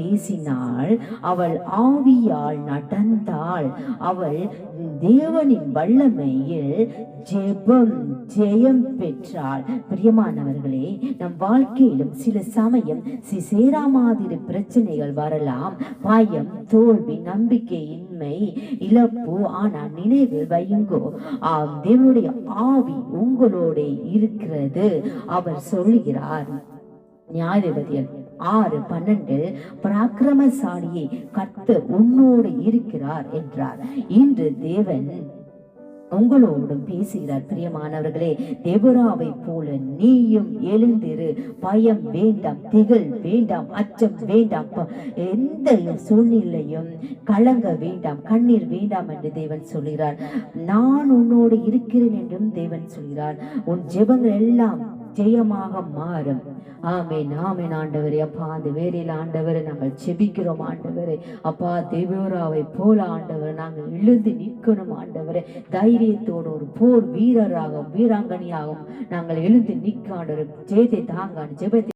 பேசினாள். அவள் ஆவியால் நடந்தாள். அவள் தேவனின் வல்லமையில் ஜெபம் ஜெயம் பெற்றாள். பிரியமானவர்களே நம் வாழ்க்கையிலும் சில சமயம் சிசேரா மாதிரி பிரச்சனைகள் வரலாம். பயம் தோல்வி நம்பிக்கையின்மை இழப்பு ஆனால் நினைவில் வையுங்கோ. தேவனுடைய ஆவி உங்களோட இருக்கிறது. அவர் சொல்கிறார் நியாயாதிபதிகள் ஆறு பன்னெண்டு பராக்கிரமசாலியை கத்து உன்னோடு இருக்கிறார் என்றார். இன்று தேவன் உங்களோடும் பேசுகிறார். பிரியமானவர்களே தேவராவை போல நீயும் எழுந்திரு. பயம் வேண்டாம் திகழ் வேண்டாம் அச்சம் வேண்டாம். எந்த சூழ்நிலையும் கலங்க வேண்டாம் கண்ணீர் வேண்டாம் என்று தேவன் சொல்கிறார். நான் உன்னோடு இருக்கிறேன் என்றும் தேவன் சொல்கிறார். உன் ஜெபங்கள் எல்லாம் ஜெயமாக மாறும். ஆமென் ஆமென் ஆண்டவரே. அப்பா அந்த வேலையில் ஆண்டவரை நாங்கள் செபிக்கிறோம் ஆண்டவரே. அப்பா தேவராவை போல ஆண்டவர் நாங்கள் எழுந்து நிற்கணும் ஆண்டவரே. தைரியத்தோடு ஒரு போர் வீரராகவும் வீராங்கனையாகவும் நாங்கள் எழுந்து நிற்க ஆண்டவர். ஜெயத்தை தாங்க ஜெபத்தை